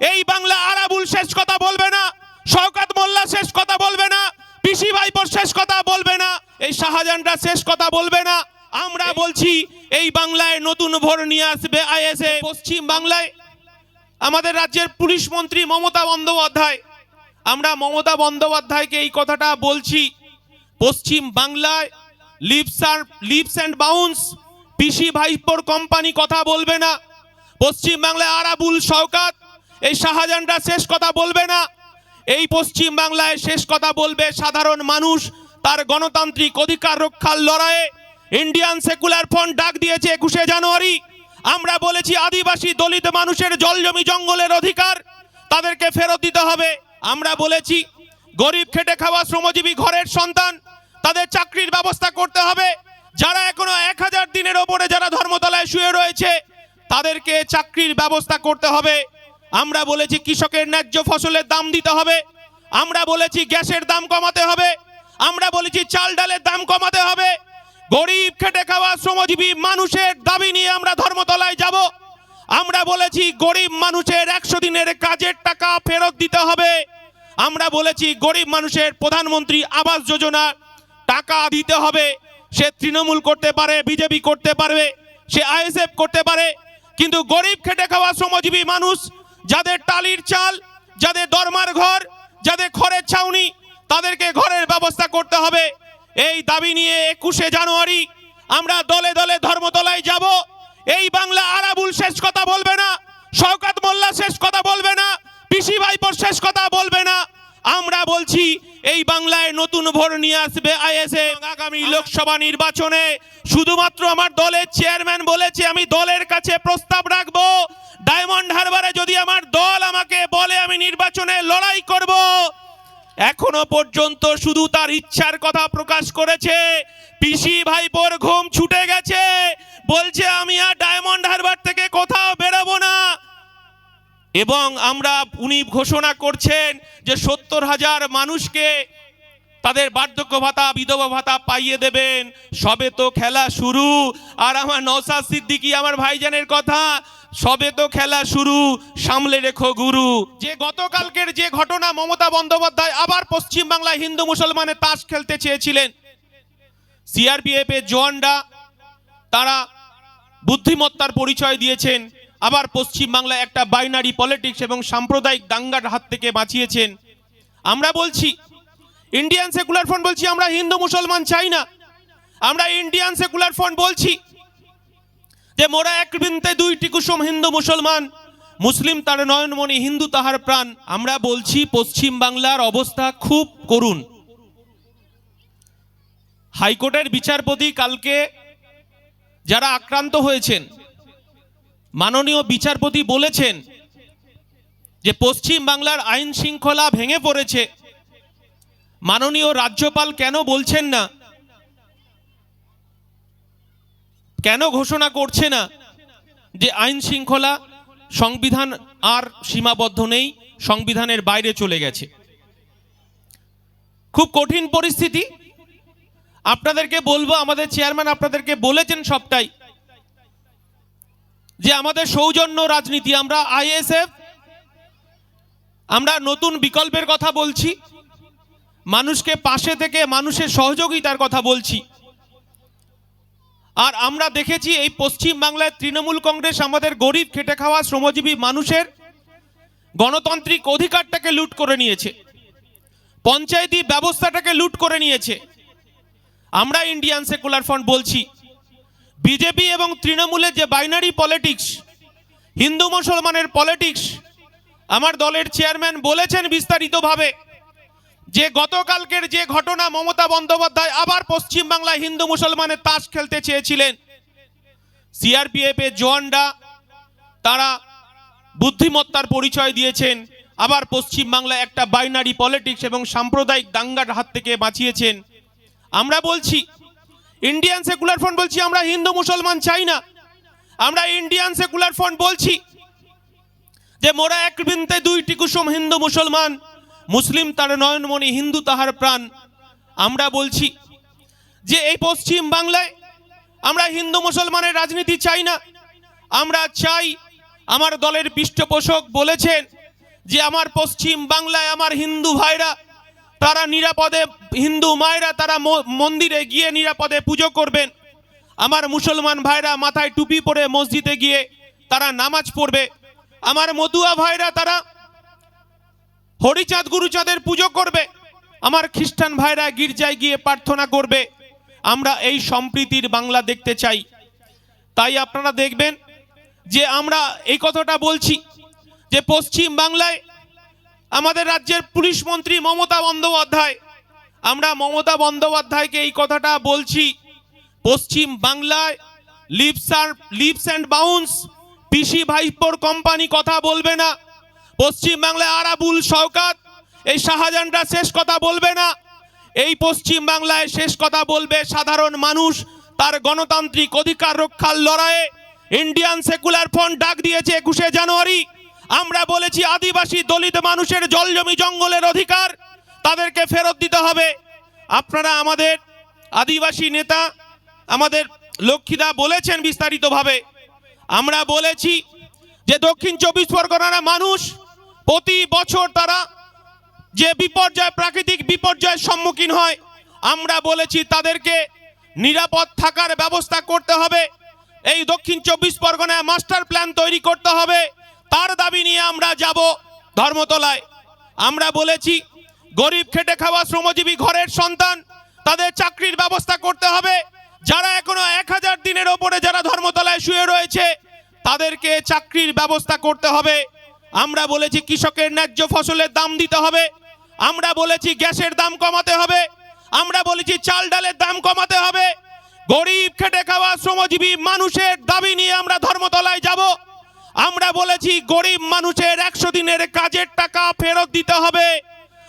এই বাংলা আরাবুল শেষ কথা বলবে না শওকাত মোল্লা শেষ কথা বলবে না পিসি ভাইপোর শেষ কথা বলবে না এই শাহজাহানরা শেষ কথা বলবে না। আমরা বলছি এই বাংলায় নতুন ভোর নিয়ে আসবে আইএসএ। পশ্চিম বাংলায় আমাদের রাজ্যের পুলিশ মন্ত্রী মমতা বন্দ্যোপাধ্যায়। আমরা মমতা বন্দ্যোপাধ্যায়কে এই কথাটা বলছি পশ্চিম বাংলায় লিপস আর লিপস অ্যান্ড বাউন্স পিসি ভাইপোর কোম্পানি কথা বলবে না। পশ্চিম বাংলায় আরাবুল শওকাত এই শাহজাহানরা শেষ কথা বলবে না। এই পশ্চিম বাংলায় শেষ কথা বলবে সাধারণ মানুষ। তার গণতান্ত্রিক অধিকার রক্ষার লড়াইয়ে ইন্ডিয়ান সেকুলার ফ্রন্ট ডাক দিয়েছে একুশে জানুয়ারি। আমরা বলেছি আদিবাসী দলিত মানুষের জলজমি জঙ্গলের অধিকার। তাদেরকে ফেরত দিতে হবে। আমরা বলেছি গরিব খেটে খাওয়া শ্রমজীবী ঘরের সন্তান। তাদের চাকরির ব্যবস্থা করতে হবে। যারা এখনও এক হাজার দিনের ওপরে যারা ধর্মতলায় শুয়ে রয়েছে, তাদেরকে চাকরির ব্যবস্থা করতে হবে। আমরা বলেছি কৃষকের ন্যায্য ফসলের দাম দিতে হবে। আমরা বলেছি গ্যাসের দাম কমাতে হবে। আমরা বলেছি চাল ডালের দাম কমাতে হবে। গরিব খেটে খাওয়া শ্রমজীবী মানুষের দাবি নিয়ে আমরা ধর্মতলায় যাব। আমরা বলেছি গরিব মানুষের একশো দিনের কাজের টাকা ফেরত দিতে হবে। আমরা বলেছি গরিব মানুষের প্রধানমন্ত্রী আবাস যোজনা টাকা দিতে হবে। সে তৃণমূল করতে পারে, বিজেপি করতে পারবে, সে আইএসএফ করতে পারে। কিন্তু গরিব খেটে খাওয়া শ্রমজীবী মানুষ যাদের টালির চাল, যাদের দরমার ঘর, যাদের খড়ের ছাউনি, তাদেরকে ঘরের ব্যবস্থা করতে হবে। এই দাবি নিয়ে একুশে জানুয়ারি আমরা দলে দলে ধর্মতলায় যাব। এই বাংলা আরাবুল শেষ কথা বলবে না, শওকাত মোল্লা শেষ কথা বলবে না, পিসি ভাইপোর শেষ কথা বলবে না। আমরা বলছি, এই বাংলায় নতুন ভোর নিয়ে আসবে আইএসএ। আগামী লোকসভা নির্বাচনে শুধুমাত্র আমার দলের চেয়ারম্যান বলেছে, আমি দলের কাছে প্রস্তাব রাখব। ডায়মন্ড হারবারে যদি আমার দল আমাকে বলে আমি নির্বাচনে লড়াই করব, এখনও পর্যন্ত শুধু তার ইচ্ছার কথা প্রকাশ করেছে। পিসি ভাইপোর ঘুম ছুটে গেছে। বলছে, আমি আর ডায়মন্ড হারবার থেকে কোথাও বেরোবো না। এবং আমরা, উনি ঘোষণা করছেন যে সত্তর হাজার মানুষকে তাদের বার্ধক্য ভাতা, বিধবা ভাতা পাইয়ে দেবেন। সবে তো খেলা শুরু। আর আমার নৌসাদ সিদ্দিকি, আমার ভাইজানের কথা সবে তো খেলা শুরু, সামলে রেখো গুরু। যে গতকালকের যে ঘটনা, মমতা বন্দ্যোপাধ্যায় আবার পশ্চিম বাংলায় হিন্দু মুসলমানের তাস খেলতে চেয়েছিলেন। সিআরপিএফ এর জওয়ানরা, তারা বুদ্ধিমত্তার পরিচয় দিয়েছেন, আবার পশ্চিম বাংলায় একটা বাইনারি পলিটিক্স এবং সাম্প্রদায়িক দাঙ্গার হাত থেকে বাঁচিয়েছেন। আমরা বলছি ইন্ডিয়ান সেকুলার ফ্রন্ট বলছি, আমরা হিন্দু মুসলমান চাই না। আমরা ইন্ডিয়ান সেকুলার ফ্রন্ট বলছি যে মোরা এক বৃন্তে দুইটি কুসুম হিন্দু মুসলমান, মুসলিম তার নয়নমণি, হিন্দু তাহার প্রাণ। আমরা বলছি পশ্চিম বাংলার অবস্থা খুব করুণ। হাইকোর্টের বিচারপতি কালকে যারা আক্রান্ত হয়েছেন, মাননীয় বিচারপতি বলেছেন যে পশ্চিম বাংলার আইন শৃঙ্খলা ভেঙে পড়েছে। মাননীয় রাজ্যপাল কেন বলছেন না? কেন ঘোষণা করছে না যে আইন শৃঙ্খলা সংবিধান আর সীমাবদ্ধ নেই, সংবিধানের বাইরে চলে গেছে? খুব কঠিন পরিস্থিতি। আপনাদেরকে বলব, আমাদের চেয়ারম্যান আপনাদেরকে বলেছেন সবটাই, যে আমাদের সৌজন্য রাজনীতি, আমরা আইএসএফ, আমরা নতুন বিকল্পের কথা বলছি, মানুষকে পাশে থেকে মানুষের সহযোগিতার কথা বলছি। আর আমরা দেখেছি এই পশ্চিম বাংলায় তৃণমূল কংগ্রেস আমাদের গরিব খেটে খাওয়া শ্রমজীবী মানুষের গণতান্ত্রিক অধিকারটাকে লুট করে নিয়েছে। পঞ্চায়েতি ব্যবস্থাটাকে লুট করে নিয়েছে। আমরা ইন্ডিয়ান সেকুলার ফ্রন্ট বলছি। বিজেপি এবং তৃণমূলের যে বাইনারি পলিটিক্স হিন্দু মুসলমানের পলিটিক্স আমার দলের চেয়ারম্যান বলেছেন বিস্তারিতভাবে। যে গতকালকের যে ঘটনা মমতা বন্দ্যোপাধ্যায় আবার পশ্চিম বাংলায় হিন্দু মুসলমানের তাস খেলতে চেয়েছিলেন, সিআরপিএফ এর জওয়ানরা তারা বুদ্ধিমত্তার পরিচয় দিয়েছেন, আবার পশ্চিম বাংলায় একটা বাইনারি পলিটিক্স এবং সাম্প্রদায়িক দাঙ্গার হাত থেকে বাঁচিয়েছেন। আমরা বলছি ইন্ডিয়ান সেকুলার ফ্রন্ট বলছি, আমরা হিন্দু মুসলমান চাই না। আমরা ইন্ডিয়ান সেকুলার ফ্রন্ট বলছি যে মোরা এক বৃন্তে দুইটি কুসুম হিন্দু মুসলমান মুসলিম তার নয়নমণি হিন্দু তাহার প্রাণ। আমরা বলছি যে এই পশ্চিম বাংলায় আমরা হিন্দু মুসলমানের রাজনীতি চাই না। আমরা চাই আমার দলের পৃষ্ঠপোষক বলেছেন যে আমার পশ্চিম বাংলায় আমার হিন্দু ভাইরা, তারা নিরাপদে, হিন্দু মায়েরা তারা মন্দিরে গিয়ে নিরাপদে পুজো করবেন। আমার মুসলমান ভাইরা মাথায় টুপি পরে মসজিদে গিয়ে তারা নামাজ পড়বে। আমার মতুয়া ভাইরা তারা হরিচাঁদ গুরুচাঁদের পুজো করবে। আমার খ্রিস্টান ভাইরা গির্জায় গিয়ে প্রার্থনা করবে। আমরা এই সম্প্রীতির বাংলা দেখতে চাই। তাই আপনারা দেখবেন যে আমরা এই কথাটা বলছি যে পশ্চিম বাংলায় আমাদের রাজ্যের পুলিশ মন্ত্রী মমতা বন্দ্যোপাধ্যায়, আমরা মমতা বন্দ্যোপাধ্যায়কে এই কথাটা বলছি, পশ্চিম বাংলায় লিপস আর লিপস অ্যান্ড বাউন্স পিসি ভাইপোর কোম্পানি কথা বলবে না। পশ্চিম বাংলায় আরাবুল শওকাত। এই শাহজাহানরা শেষ কথা বলবে না। এই পশ্চিম বাংলায় শেষ কথা বলবে সাধারণ মানুষ। তার গণতান্ত্রিক অধিকার রক্ষার লড়াইয়ে। ইন্ডিয়ান সেকুলার ফ্রন্ট ডাক দিয়েছে একুশে জানুয়ারি। আমরা বলেছি আদিবাসী দলিত মানুষের জলজমি জঙ্গলের অধিকার। তাদেরকে ফেরত দিতে হবে। আপনারা আমাদের আদিবাসী নেতা, আমাদের লক্ষ্মীদা বলেছেন বিস্তারিতভাবে। আমরা বলেছি যে দক্ষিণ চব্বিশ পরগনার মানুষ প্রতি বছর তারা যে বিপর্যয়, প্রাকৃতিক বিপর্যয়ের সম্মুখীন হয়, আমরা বলেছি তাদেরকে নিরাপদ থাকার ব্যবস্থা করতে হবে। এই দক্ষিণ চব্বিশ পরগনায় মাস্টার প্ল্যান তৈরি করতে হবে। তার দাবি নিয়ে আমরা যাব ধর্মতলায়। আমরা বলেছি, গরিব খেটে খাওয়া শ্রমজীবী ঘরের সন্তান, তাদের চাকরির ব্যবস্থা করতে হবে। যারা এখনও এক হাজার দিনের ওপরে যারা ধর্মতলায় শুয়ে রয়েছে, তাদেরকে চাকরির ব্যবস্থা করতে হবে। আমরা বলেছি কৃষকের ন্যায্য ফসলের দাম দিতে হবে। আমরা বলেছি গ্যাসের দাম কমাতে হবে। আমরা বলেছি চাল ডালের দাম কমাতে হবে। গরিব খেটে খাওয়া শ্রমজীবী মানুষের দাবি নিয়ে আমরা ধর্মতলায় যাব। আমরা বলেছি গরিব মানুষের একশো দিনের কাজের টাকা ফেরত দিতে হবে।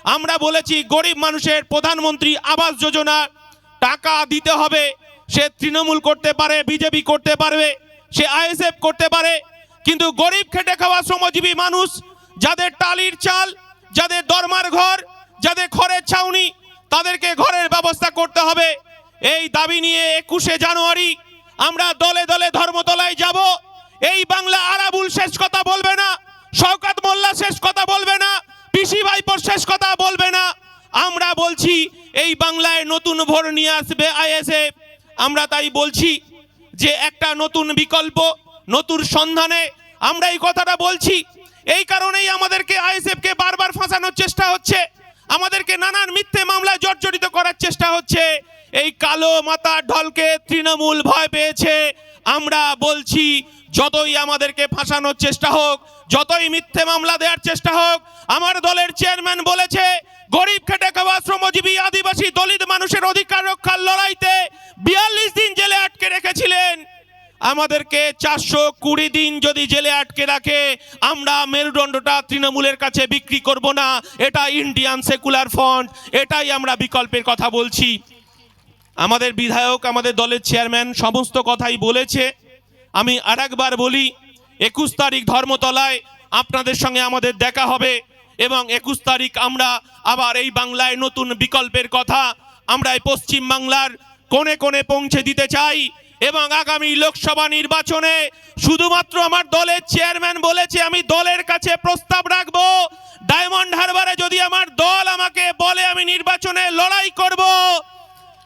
আমরা বলেছি গরিব মানুষের প্রধানমন্ত্রী আবাস যোজনা টাকা দিতে হবে। সে তৃণমূল করতে পারে, বিজেপি করতে পারবে, সে আইএসএফ করতে পারে। কিন্তু গরিব খেটে খাওয়া শ্রমজীবী মানুষ, যাদের টালির চাল, যাদের দরমার ঘর, যাদের ঘরের ছাউনি, তাদেরকে ঘরের ব্যবস্থা করতে হবে। এই দাবি নিয়ে একুশে জানুয়ারি আমরা দলে দলে ধর্মতলায় যাব। এই বাংলা আরাবুল শেষ কথা বলবে না, শওকাত মোল্লা শেষ কথা বলবে না, পিসি ভাইপোর শেষ কথা বলবে না। আমরা বলছি, এই বাংলায় নতুন ভোর নিয়ে আসবে আইএসএফ। আমরা তাই বলছি যে একটা নতুন বিকল্প, নতুন সন্ধানে আমরা এই কথাটা বলছি। এই কারণেই আমাদেরকে আইএসএফকে বারবার ফাঁসানোর চেষ্টা হচ্ছে। আমাদেরকে নানান মিথ্যে মামলায় জর্জরিত করার চেষ্টা হচ্ছে। এই কালো মাতার ঢলকে তৃণমূল ভয় পেয়েছে। আমরা বলছি, যতই আমাদেরকে ফাঁসানোর চেষ্টা হোক, যতই মিথ্যে মামলা দেওয়ার চেষ্টা হোক, আমার দলের চেয়ারম্যান বলেছে, গরিব খেটে খাওয়া শ্রমজীবী আদিবাসী দলিত মানুষের অধিকার রক্ষার লড়াইতে বিয়াল্লিশ দিন জেলে আটকে রেখেছিলেন। আমাদেরকে চারশো কুড়ি দিন যদি জেলে আটকে রাখে, আমরা মেরুদণ্ডটা তৃণমূলের কাছে বিক্রি করব না। এটা ইন্ডিয়ান সেকুলার ফ্রন্ট এটাই আমরা বিকল্পের কথা বলছি। আমাদের বিধায়ক, আমাদের দলের চেয়ারম্যান সমস্ত কথাই বলেছে। আমি আরেকবার বলি, একুশ তারিখ ধর্মতলায় আপনাদের সঙ্গে আমাদের দেখা হবে এবং একুশ তারিখ আমরা আবার এই বাংলায় নতুন বিকল্পের কথা আমরা এই পশ্চিম বাংলার কোণে কোণে পৌঁছে দিতে চাই। এবং আগামী লোকসভা নির্বাচনে শুধুমাত্র আমার দলের চেয়ারম্যান বলেছে, আমি দলের কাছে প্রস্তাব রাখব। ডায়মন্ড হারবারে যদি আমার দল আমাকে বলে আমি নির্বাচনে লড়াই করব,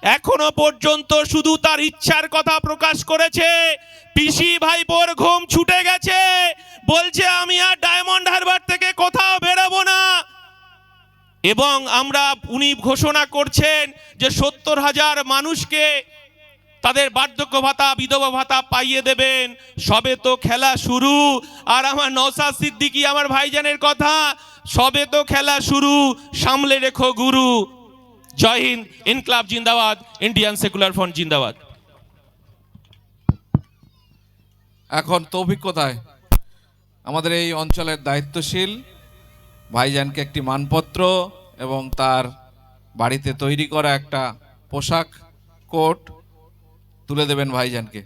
এখনও পর্যন্ত শুধু তার ইচ্ছার কথা প্রকাশ করেছে। পিসি ভাইপোর ঘুম ছুটে গেছে, বলছে, আমি আর ডায়মন্ড হারবার থেকে কোথাও বেরোবো না। এবং আমরা, উনি ঘোষণা করছেন যে সত্তর হাজার মানুষকে তাদের বার্ধক্য ভাতা, বিধবা ভাতা পাইয়ে দেবেন। সবে তো খেলা শুরু। আর আমার নৌসাদ সিদ্দিকি আমার ভাইজানের কথা, সবে তো খেলা শুরু। সামলে রেখো গুরু। জয় হিন্দ, ইনকলাব জিন্দাবাদ, ইন্ডিয়ান সেকুলার ফ্রন্ট জিন্দাবাদ। এখন তৌফিক কোথায় আমাদের এই অঞ্চলের দায়িত্বশীল ভাইজানকে একটি মানপত্র এবং তার বাড়িতে তৈরি করা একটা পোশাক কোট তুলে দেবেন ভাইজানকে